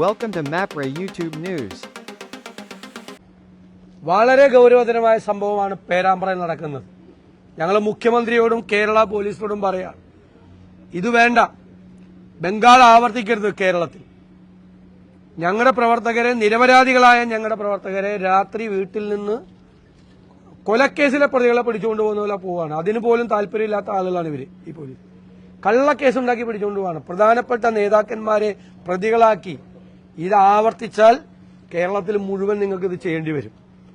Welcome to MAPRA YouTube news വളരെ ഗൗരവതരമായ സംഭവമാണ് പേരാമ്പ്രയിൽ നടക്കുന്നത്. ഞങ്ങൾ മുഖ്യമന്ത്രിയോടും കേരള പോലീസിനോടും പറയാം ഇത് വേണ്ട. ബംഗാൾ ആവർത്തിക്കരുത് കേരളത്തിൽ. ഞങ്ങളുടെ പ്രവർത്തകരെ നിരപരാധികളായ ഞങ്ങളുടെ പ്രവർത്തകരെ രാത്രി വീട്ടിൽ നിന്ന് കൊലക്കേസിലെ പ്രതികളെ പിടിച്ചുകൊണ്ട് പോകുന്ന പോലെ പോവാണ്. അതിന് പോലും താല്പര്യമില്ലാത്ത ആളുകളാണ് ഇവർ ഈ പോലീസ്. കള്ളക്കേസുണ്ടാക്കി പിടിച്ചുകൊണ്ട് പോവാണ്. പ്രധാനപ്പെട്ട നേതാക്കന്മാരെ പ്രതികളാക്കി ഇത് ആവർത്തിച്ചാൽ കേരളത്തിൽ മുഴുവൻ നിങ്ങൾക്ക് ഇത് ചെയ്യേണ്ടി വരും.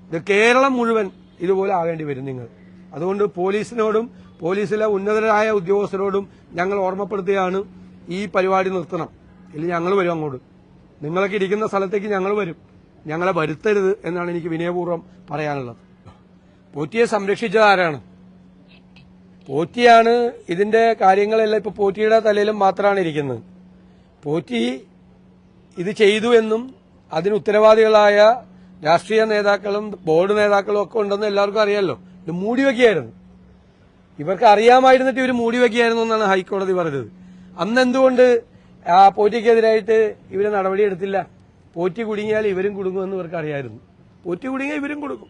ഇത് കേരളം മുഴുവൻ ഇതുപോലെ ആകേണ്ടി വരും നിങ്ങൾ. അതുകൊണ്ട് പോലീസിനോടും പോലീസിലെ ഉന്നതരായ ഉദ്യോഗസ്ഥരോടും ഞങ്ങൾ ഓർമ്മപ്പെടുത്തുകയാണ് ഈ പരിപാടി നിർത്തണം. ഇല്ലെങ്കിൽ ഞങ്ങൾ വരും അങ്ങോട്ട്. നിങ്ങളൊക്കെ ഇരിക്കുന്ന സ്ഥലത്തേക്ക് ഞങ്ങൾ വരും. ഞങ്ങളെ വരുത്തരുത് എന്നാണ് എനിക്ക് വിനയപൂർവം പറയാനുള്ളത്. പോറ്റിയെ സംരക്ഷിച്ചത് ആരാണ്? പോറ്റിയാണ് ഇതിന്റെ കാര്യങ്ങളെല്ലാം ഇപ്പൊ പോറ്റിയുടെ തലയിലും മാത്രമാണ് ഇരിക്കുന്നത്. പോറ്റി ഇത് ചെയ്തു എന്നും അതിന് ഉത്തരവാദികളായ രാഷ്ട്രീയ നേതാക്കളും ബോർഡ് നേതാക്കളും ഒക്കെ ഉണ്ടെന്ന് എല്ലാവർക്കും അറിയാമല്ലോ ഇത് മൂടി വെക്കുകയായിരുന്നു. ഇവർക്ക് അറിയാമായിരുന്നിട്ട് ഇവർ മൂടി വെക്കുകയായിരുന്നു എന്നാണ് ഹൈക്കോടതി പറഞ്ഞത്. അന്ന് എന്തുകൊണ്ട് ആ പോറ്റിക്കെതിരായിട്ട് ഇവർ നടപടി എടുത്തില്ല? പോറ്റി കുടുങ്ങിയാൽ ഇവരും കുടുങ്ങുമെന്ന് ഇവർക്ക് അറിയായിരുന്നു. പോറ്റി കുടുങ്ങിയാൽ ഇവരും കൊടുക്കും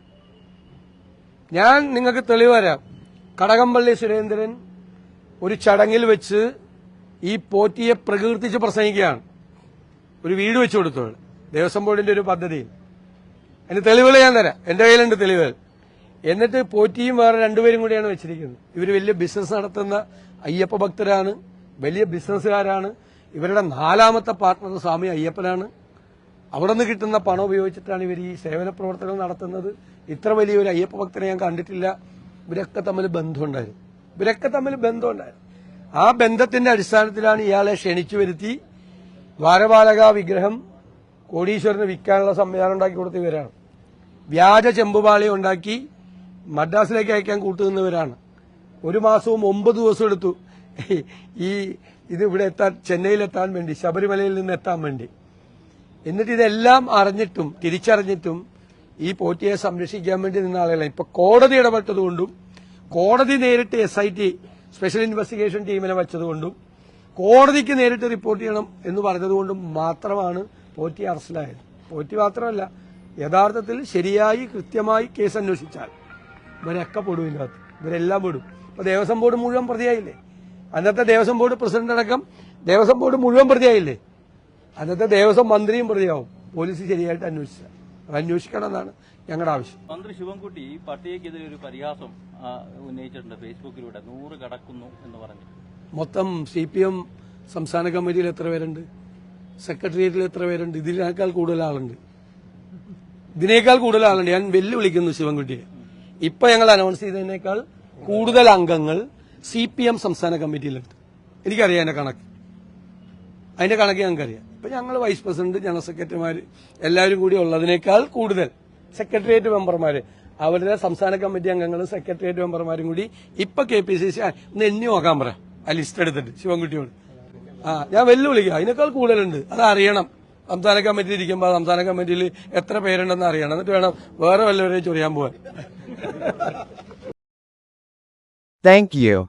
ഞാൻ നിങ്ങൾക്ക് തെളിവ് തരാം. കടകംപള്ളി സുരേന്ദ്രൻ ഒരു ചടങ്ങിൽ വെച്ച് ഈ പോറ്റിയെ പ്രകീർത്തിച്ച് പ്രസംഗിക്കുകയാണ്. ഒരു വീട് വെച്ചു കൊടുത്തോളു. ദേവസ്വം ബോർഡിന്റെ ഒരു പദ്ധതിയിൽ അതിന് തെളിവുകൾ ഞാൻ തരാം. എന്റെ കയ്യിലുണ്ട് തെളിവുകൾ. എന്നിട്ട് പോറ്റിയും വേറെ രണ്ടുപേരും കൂടിയാണ് വെച്ചിരിക്കുന്നത്. ഇവർ വലിയ ബിസിനസ് നടത്തുന്ന അയ്യപ്പ ഭക്തരാണ്. വലിയ ബിസിനസ്സുകാരാണ് ഇവരുടെ നാലാമത്തെ പാർട്ണർ സ്വാമി അയ്യപ്പനാണ്. അവിടെ നിന്ന് കിട്ടുന്ന പണം ഉപയോഗിച്ചിട്ടാണ് ഇവർ ഈ സേവന പ്രവർത്തനം നടത്തുന്നത്. ഇത്ര വലിയ ഒരു അയ്യപ്പ ഭക്തനെ ഞാൻ കണ്ടിട്ടില്ല. ഇവരൊക്കെ തമ്മിൽ ബന്ധമുണ്ടായിരുന്നു. ഇവരൊക്കെ തമ്മിൽ ബന്ധമുണ്ടായിരുന്നു. ആ ബന്ധത്തിന്റെ അടിസ്ഥാനത്തിലാണ് ഇയാളെ ക്ഷണിച്ചു വരുത്തി. ദ്വാരപാലക വിഗ്രഹം കോടീശ്വരന് വിൽക്കാനുള്ള സംവിധാനം ഉണ്ടാക്കി കൊടുത്ത ഇവരാണ്. വ്യാജ ചെമ്പുപാളി ഉണ്ടാക്കി മദ്രാസിലേക്ക് അയക്കാൻ കൂട്ടുനിന്നവരാണ് ഒരു മാസവും ഒമ്പത് ദിവസം എടുത്തു ഈ ഇത് ഇവിടെ എത്താൻ ചെന്നൈയിലെത്താൻ വേണ്ടി ശബരിമലയിൽ നിന്ന് എത്താൻ വേണ്ടി. എന്നിട്ട് ഇതെല്ലാം അറിഞ്ഞിട്ടും തിരിച്ചറിഞ്ഞിട്ടും ഈ പോറ്റിയെ സംരക്ഷിക്കാൻ വേണ്ടി നിന്ന ആളുകളെ ഇപ്പൊ കോടതി ഇടപെട്ടതുകൊണ്ടും കോടതി നേരിട്ട് എസ് സ്പെഷ്യൽ ഇൻവെസ്റ്റിഗേഷൻ ടീമിനെ വെച്ചതുകൊണ്ടും കോടതിക്ക് നേരിട്ട് റിപ്പോർട്ട് ചെയ്യണം എന്ന് പറഞ്ഞതുകൊണ്ട് മാത്രമാണ് പോറ്റി അറസ്റ്റിലായത്. പോറ്റി മാത്രമല്ല യഥാർത്ഥത്തിൽ ശരിയായി കൃത്യമായി കേസ് അന്വേഷിച്ചാൽ ഇവരൊക്കെ പെടും ഇതിനകത്ത്. ഇവരെല്ലാം പെടും. ഇപ്പൊ ദേവസ്വം ബോർഡ് മുഴുവൻ പ്രതിയായില്ലേ? അന്നത്തെ ദേവസ്വം ബോർഡ് പ്രസിഡന്റ് അടക്കം ദേവസ്വം ബോർഡ് മുഴുവൻ പ്രതിയായില്ലേ? അന്നത്തെ ദേവസ്വം മന്ത്രിയും പ്രതിയാവും. പോലീസ് ശരിയായിട്ട് അന്വേഷിച്ച അത് അന്വേഷിക്കണം എന്നാണ് ഞങ്ങളുടെ ആവശ്യം. മന്ത്രി ശിവൻകുട്ടി പട്ടികയ്ക്കെതിരെ ഒരു പരിഹാസം ഉന്നയിച്ചിട്ടുണ്ട്. ഫേസ്ബുക്കിലൂടെ നൂറ് കടക്കുന്നു എന്ന് പറഞ്ഞു മൊത്തം സി പി എം സംസ്ഥാന കമ്മിറ്റിയിൽ എത്ര പേരുണ്ട്? സെക്രട്ടേറിയറ്റിൽ എത്ര പേരുണ്ട്? ഇതിനേക്കാൾ കൂടുതൽ ആളുണ്ട് ഇതിനേക്കാൾ കൂടുതൽ ആളുണ്ട് ഞാൻ വെല്ലുവിളിക്കുന്നു ശിവൻകുട്ടിയെ. ഇപ്പൊ ഞങ്ങൾ അനൗൺസ് ചെയ്തതിനേക്കാൾ കൂടുതൽ അംഗങ്ങൾ സി പി എം സംസ്ഥാന കമ്മിറ്റിയിലുണ്ട് എനിക്കറിയാം എന്റെ കണക്ക്. അതിന്റെ കണക്ക് ഞങ്ങൾക്കറിയാം. ഇപ്പൊ ഞങ്ങൾ വൈസ് പ്രസിഡന്റ് ജനറൽ സെക്രട്ടറിമാര് എല്ലാവരും കൂടി ഉള്ളതിനേക്കാൾ കൂടുതൽ സെക്രട്ടേറിയറ്റ് മെമ്പർമാര് അവരുടെ സംസ്ഥാന കമ്മിറ്റി അംഗങ്ങളും സെക്രട്ടേറിയറ്റ് മെമ്പർമാരും കൂടി ഇപ്പൊ കെ പി സി സി ഒന്ന് എണ്ണി നോക്കാൻ പറ. ആ ലിസ്റ്റ് എടുത്തിട്ട് ശിവൻകുട്ടിയോട്. ആ ഞാൻ വെല്ലുവിളിക്കുക അതിനേക്കാൾ കൂടുതലുണ്ട്. അത് അറിയണം. സംസ്ഥാന കമ്മിറ്റി ഇരിക്കുമ്പോൾ സംസ്ഥാന കമ്മിറ്റിയിൽ എത്ര പേരുണ്ടെന്ന് അറിയണം. എന്നിട്ട് വേണം വേറെ വല്ലവരെയും ചൊറിയാൻ പോവാൻ. Thank you.